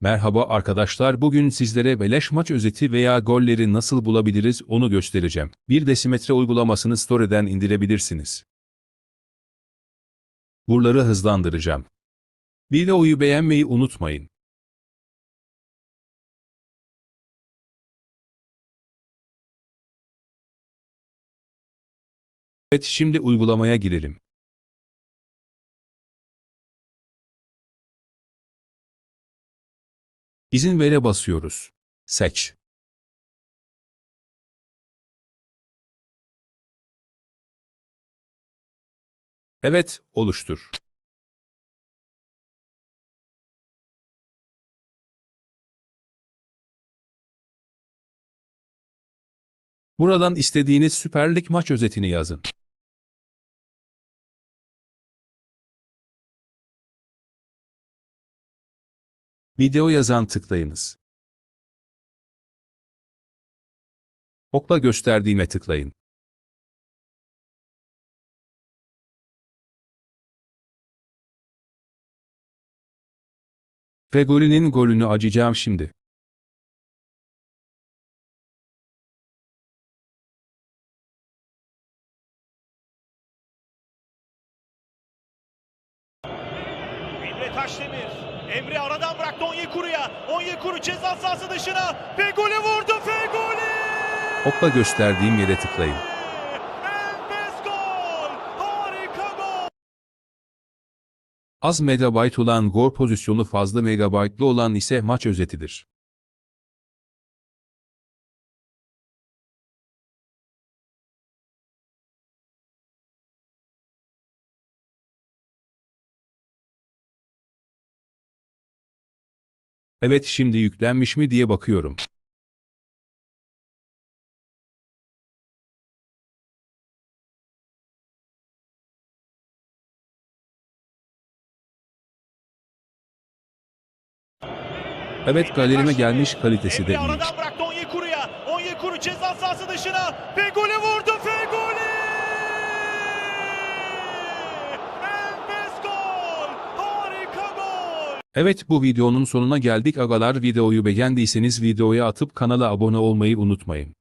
Merhaba arkadaşlar bugün sizlere beleş maç özeti veya golleri nasıl bulabiliriz onu göstereceğim. Bir desimetre uygulamasını Story'den indirebilirsiniz. Buraları hızlandıracağım. Videoyu beğenmeyi unutmayın. Evet şimdi uygulamaya girelim. İzin vere basıyoruz. Seç. Evet, oluştur. Buradan istediğiniz Süper Lig maç özetini yazın. Video yazan tıklayınız. Okla gösterdiğime tıklayın. Ve golünün golünü acıyacağım şimdi. Emre Taşdemir. Emre aradan bıraktı Onyekuru'ya. Onyekuru ceza sahası dışına. Fegoli vurdu Fegoli. Okla gösterdiğim yere tıklayın. Enfes gol. Harika gol. Az megabayt olan gol pozisyonu fazla megabaytlı olan ise maç özetidir. Evet şimdi yüklenmiş mi diye bakıyorum. Evet galerime gelmiş kalitesi de iyi. aradan bıraktı Onyekuru'ya. Onyekuru ceza sahası dışına. Fegoli vurdu Fegoli. Enfes gol. Harika gol. Evet bu videonun sonuna geldik agalar videoyu beğendiyseniz videoya atıp kanala abone olmayı unutmayın.